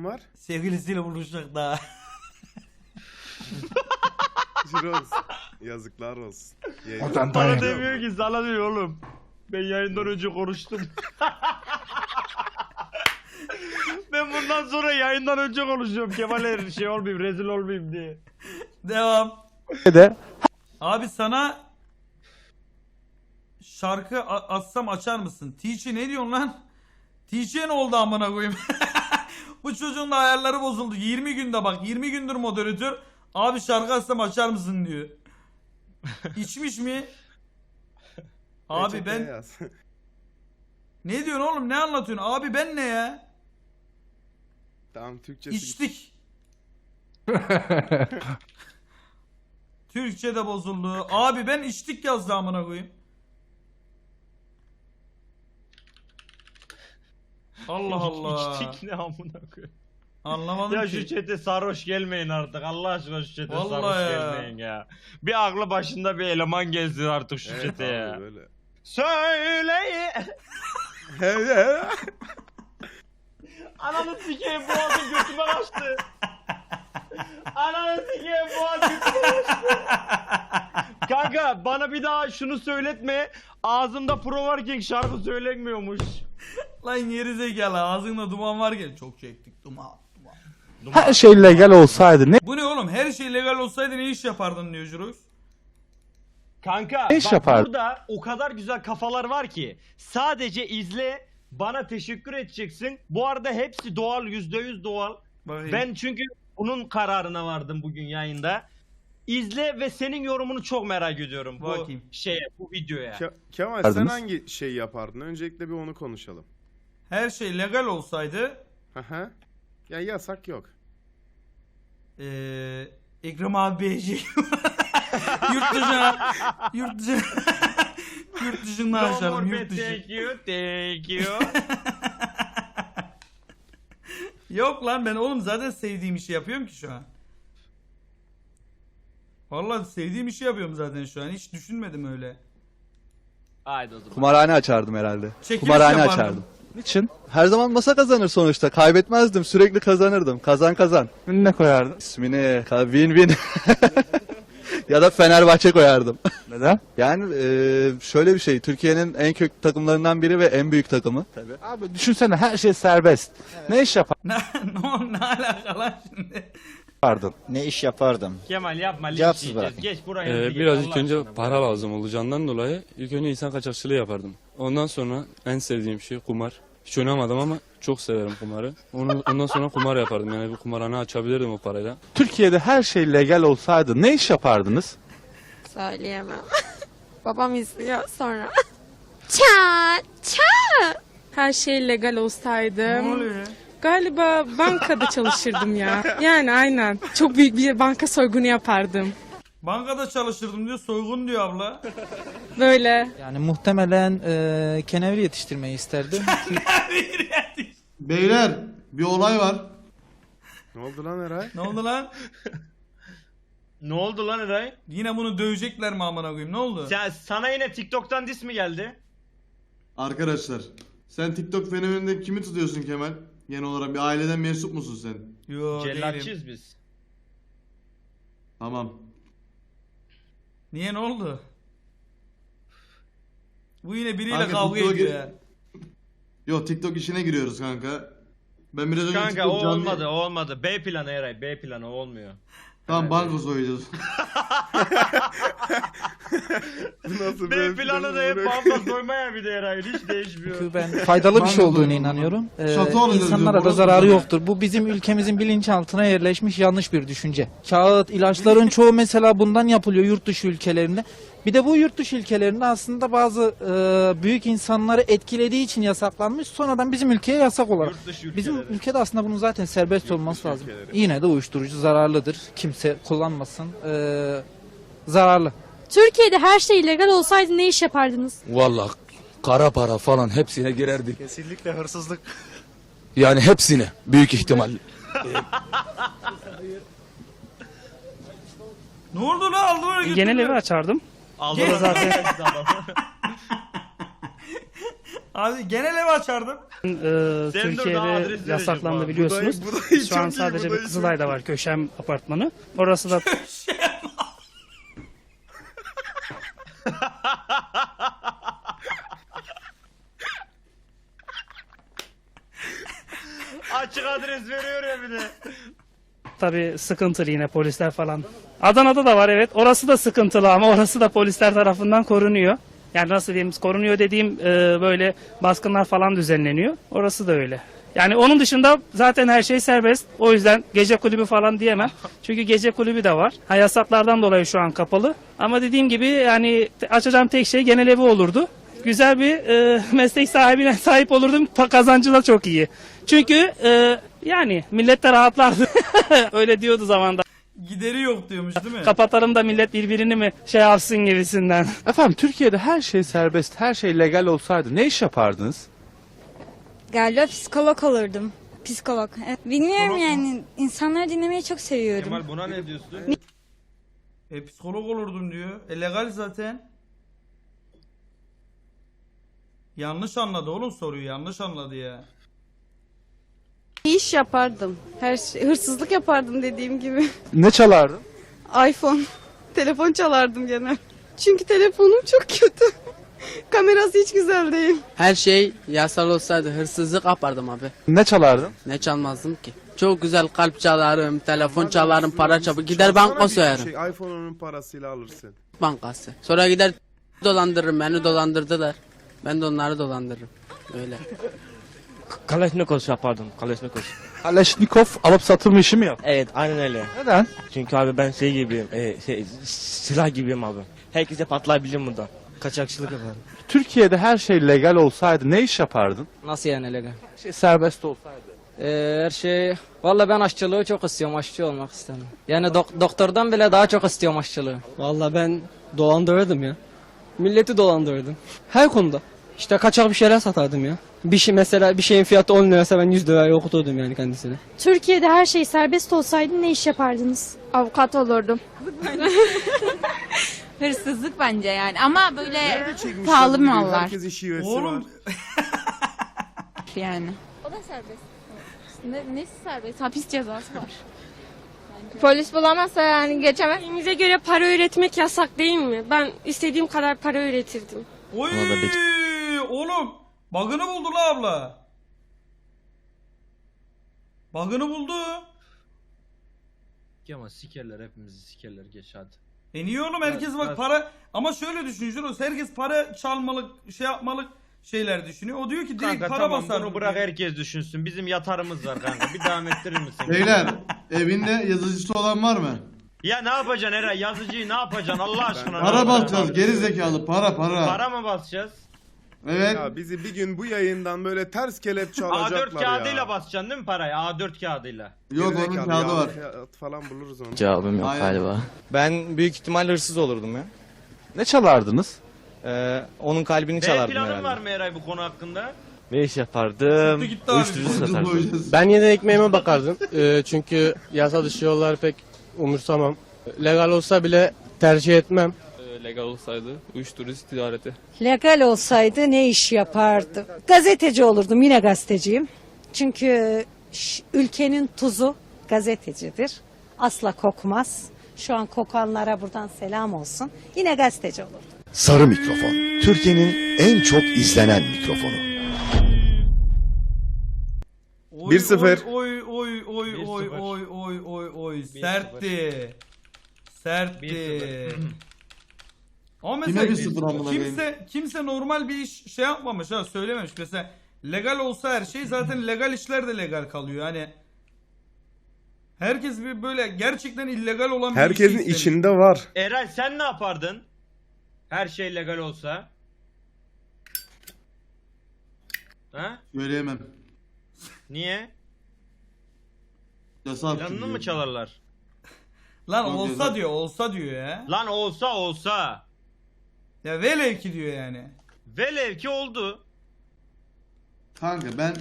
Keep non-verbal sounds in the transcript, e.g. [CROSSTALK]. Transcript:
olan var? Sevgilisiyle buluşacak daha. Jiroz. Yazıklar olsun. Yayın- Odan Bana dayan. demiyor ki sana diyor oğlum. Ben yayından önce konuştum. [LAUGHS] ben bundan sonra yayından önce konuşuyorum. Kemal'e şey olmayayım, rezil olmayayım diye. Devam. de Abi sana şarkı a- atsam açar mısın? Tiçi ne diyorsun lan? Tiçi'ye ne oldu amına koyayım? [LAUGHS] Bu çocuğun da ayarları bozuldu. 20 günde bak 20 gündür moderatör. Abi şarkı atsam açar mısın diyor. [LAUGHS] İçmiş mi? Abi ben yaz. [LAUGHS] ne diyorsun oğlum ne anlatıyorsun? Abi ben ne ya? tamam Türkçesi. İçtik. [LAUGHS] Türkçe de bozuldu. Abi ben içtik yazdı amına koyayım. Allah Allah. İçtik ne amına koyayım. Anlamadım Ya ki. şu çete sarhoş gelmeyin artık. Allah aşkına şu çete Vallahi sarhoş ya. gelmeyin ya. Bir aklı başında bir eleman gelsin artık şu Evet çete ya. böyle. Söyle. [LAUGHS] Ananı sikeyim boğazım götüme kaçtı. Ananı sikeyim boğazım götüme kaçtı. Kanka bana bir daha şunu söyletme. Ağzımda pro varken şarkı söylenmiyormuş. [LAUGHS] Lan geri zekalı ağzında duman varken çok çektik duman. duman. her şey legal olsaydı ne Bu ne oğlum her şey legal olsaydı ne iş yapardın diyor Jurox. Kanka Ne iş bak yapardın? burada o kadar güzel kafalar var ki sadece izle bana teşekkür edeceksin. Bu arada hepsi doğal %100 doğal. Bakayım. Ben çünkü bunun kararına vardım bugün yayında. İzle ve senin yorumunu çok merak ediyorum bu Bakayım. şeye, bu videoya. Ke- Kemal sen hangi şey yapardın? Öncelikle bir onu konuşalım. her şey legal olsaydı Aha. Ya yasak yok. Eee Ekrem abi BC [LAUGHS] yurt dışına yurt dışına [LAUGHS] yurt dışından No yurt bet, dışı. thank you, thank you. [LAUGHS] Yok lan ben oğlum zaten sevdiğim işi yapıyorum ki şu an. Vallahi sevdiğim işi yapıyorum zaten şu an. Hiç düşünmedim öyle. Haydi o zaman. Kumarhane açardım herhalde. Çekiliş Kumarhane yapardım. açardım. Niçin? Her zaman masa kazanır sonuçta. Kaybetmezdim. Sürekli kazanırdım. Kazan kazan. ne koyardın? İsmini ka- win win. [LAUGHS] ya da Fenerbahçe koyardım. [LAUGHS] Neden? Yani e, şöyle bir şey. Türkiye'nin en köklü takımlarından biri ve en büyük takımı. Abi düşünsene her şey serbest. Ne iş Ne, [LAUGHS] ne, ne alaka lan şimdi? Yapardın? Ne iş yapardım? Kemal yapma linç Cevapsız yiyeceğiz. bırakın. Geç buraya. Ee, biraz Allah ilk önce aşkına. para lazım olacağından dolayı ilk önce insan kaçakçılığı yapardım. Ondan sonra en sevdiğim şey kumar. Hiç oynamadım ama çok severim kumarı. Onu, ondan sonra kumar yapardım. Yani bir kumarhane açabilirdim o parayla. Türkiye'de her şey legal olsaydı ne iş yapardınız? Söyleyemem. [LAUGHS] Babam izliyor sonra. [LAUGHS] Ça ça. Her şey legal Ne olsaydım oluyor ya? Galiba bankada çalışırdım ya. Yani aynen. Çok büyük bir banka soygunu yapardım. Bankada çalışırdım diyor soygun diyor abla. Böyle Yani muhtemelen e, kenevri yetiştirmeyi isterdim. [LAUGHS] Beyler bir olay var. Ne oldu lan Eray? ne oldu lan? Ne oldu lan Eray? Yine bunu dövecekler mi amına koyayım ne oldu? Sen, sana yine TikTok'tan dis mi geldi? Arkadaşlar sen TikTok fenomeninde kimi tutuyorsun Kemal? Genel olarak bir aileden mensup musun sen? Yo değilim. Cellatçıyız biz. Tamam. Niye ne oldu? Bu yine biriyle Kanka, kavga TikTok'a ediyor gir- ya. Yok TikTok işine giriyoruz kanka. Ben biraz önce Kanka TikTok o canlı- olmadı o olmadı. B planı Eray B planı o olmuyor. Tamam banko soyacağız. [LAUGHS] [LAUGHS] Bu nasıl B bir planı da hep banka soymaya [LAUGHS] bir de Eray hiç değişmiyor. Çünkü ben faydalı bir şey soyalım. inanıyorum. Ee, Şato alacağız insanlara diyor, da burası zararı yoktur. Bu bizim ülkemizin bilinçaltına yerleşmiş yanlış bir düşünce. Kağıt, ilaçların çoğu mesela bundan yapılıyor yurt dışı ülkelerinde. Bir de bu yurt dışı ülkelerinde aslında bazı e, büyük insanları etkilediği için yasaklanmış. Sonradan bizim ülkeye yasak olarak. Yurt dışı Bizim ülkeleri. ülkede aslında bunun zaten serbest olması dışı lazım. ülkeleri. Yine de uyuşturucu zararlıdır. Kimse kullanmasın. Ee, zararlı. Türkiye'de her şey legal olsaydı ne iş yapardınız? Vallahi kara para falan hepsine girerdik. Kesinlikle hırsızlık. Yani hepsine büyük ihtimal. Ne oldu lan aldı öyle genel evi açardım. Aldı zaten. [LAUGHS] Abi genel ev açardım. Adres Türkiye'de vereceğim yasaklandı biliyorsunuz. Bu dayı- bu dayı Şu an çok iyi, sadece bir Kızılay'da var Köşem apartmanı. Orası da [LAUGHS] Açık adres veriyor ya bir de. Tabii sıkıntılı yine polisler falan. Adana'da da var evet. Orası da sıkıntılı ama orası da polisler tarafından korunuyor. Yani nasıl diyeyim korunuyor dediğim e, böyle baskınlar falan düzenleniyor. Orası da öyle. Yani onun dışında zaten her şey serbest. O yüzden gece kulübü falan diyemem. Çünkü gece kulübü de var. Ha, yasaklardan dolayı şu an kapalı. Ama dediğim gibi yani açacağım tek şey genel evi olurdu. Güzel bir e, [LAUGHS] meslek sahibine sahip olurdum. Kazancı da çok iyi. Çünkü e, yani millet de rahatlardı. [LAUGHS] Öyle diyordu zamanda. Gideri yok diyormuş değil mi? Kapatalım da millet birbirini mi şey yapsın gibisinden. [LAUGHS] Efendim Türkiye'de her şey serbest, her şey legal olsaydı ne iş yapardınız? Galiba psikolog olurdum. Psikolog. Bilmiyorum yani. İnsanları dinlemeyi çok seviyorum. Kemal buna ne diyorsun? E psikolog olurdum diyor. E legal zaten. Yanlış anladı oğlum soruyu yanlış anladı ya. İş yapardım. Her şey, hırsızlık yapardım dediğim gibi. [LAUGHS] Ne çalardın? iPhone. Telefon çalardım gene. Çünkü telefonum çok kötü. [LAUGHS] Kamerası hiç güzel değil. Her şey yasal olsaydı hırsızlık yapardım abi. Ne çalardın? Ne çalmazdım ki? Çok güzel kalp çalarım, telefon çalarım, para çalarım. Gider banka soyarım. Şey, iPhone'un parasıyla alırsın. Bankası. Sonra gider dolandırırım. Beni dolandırdılar. Ben de onları dolandırırım. Öyle. Kalashnikov yapardım. Kalashnikov. Kaleşnikov alıp satım işi mi yap? Evet aynen öyle. Neden? Çünkü abi ben şey gibiyim. şey, silah gibiyim abi. Herkese patlayabilirim buradan. Kaçakçılık yaparım. Türkiye'de her şey legal olsaydı ne iş yapardın? Nasıl yani legal? Her şey serbest olsaydı. her şey... Valla ben aşçılığı çok istiyorum. Aşçı olmak istedim. Yani dok- doktordan bile daha çok istiyorum aşçılığı. Valla ben dolandırırdım ya. Milleti dolandırırdım. Her konuda. İşte kaçak bir şeyler satardım ya. Bir şey mesela bir şeyin fiyatı 10 liraysa ben 100 liraya okuturdum yani kendisine. Türkiye'de her şey serbest olsaydı ne iş yapardınız? Avukat olurdum. [LAUGHS] Hırsızlık bence yani ama böyle pahalı mallar. Herkes iş yuvesi Oğlum var. [LAUGHS] yani. O da serbest. Ne, nesi serbest? Hapis cezası var. Polis bulamazsa yani geçemez. Elimize göre para öğretmek yasak değil mi? Ben istediğim kadar para öğretirdim. Oy oğlum bug'ını buldu la abla. Bug'ını buldu. Ama sikerler hepimizi sikerler geç hadi. E niye oğlum herkes bak para ama şöyle düşün Juros herkes para çalmalık şey yapmalık şeyler düşünüyor. O diyor ki direkt Kanka para tamam basar. bunu bırak herkes düşünsün. Bizim yatarımız var kanka. Bir devam ettirir misin? Beyler evinde yazıcısı olan var mı? Ya ne yapacaksın Eray? Yazıcıyı ne yapacaksın Allah aşkına? ne Para yapacaksın? basacağız geri zekalı para para. Para mı basacağız? Evet. Ya bizi bir gün bu yayından böyle ters kelepçe A4 alacaklar ya. kağıdıyla basacaksın değil mi parayı? A4 kağıdıyla. Yok onun Gerizekalı kağıdı ya, var. kağıt falan buluruz onu. Cevabım yok Aynen. galiba. Ben büyük ihtimal hırsız olurdum ya. Ne çalardınız? Ee, onun kalbini B çalardım planın herhalde. var mı Eray bu konu hakkında? Ne iş yapardım? Çıktı gitti abi. Uyuşturucu satardım. Ben yine ekmeğime bakardım. Ee, çünkü yasa dışı yolları pek umursamam. Legal olsa bile tercih etmem. Legal olsaydı uyuşturucu ticareti. Legal olsaydı ne iş yapardım? Gazeteci olurdum. Yine gazeteciyim. Çünkü ülkenin tuzu gazetecidir. Asla kokmaz. Şu an kokanlara buradan selam olsun. Yine gazeteci olurdum. Sarı mikrofon. Türkiye'nin en çok izlenen mikrofonu. Oy, 1-0. Oy oy oy oy 1-0. oy oy oy oy 1-0. sertti. Sertti. 1-0. Ama mesela 1-0 amına koyayım? kimse kimse normal bir iş şey yapmamış ha söylememiş. Mesela legal olsa her şey zaten legal işler de legal kalıyor. Hani herkes bir böyle gerçekten illegal olan bir Herkesin işi istemiş. içinde var. Eray sen ne yapardın? Her şey legal olsa. Ha? Söyleyemem. Niye? Planını çünkü. mı çalarlar? Lan olsa güzel. diyor olsa diyor ya. Lan olsa olsa. Ya velev ki diyor yani. Velev ki oldu. Kanka ben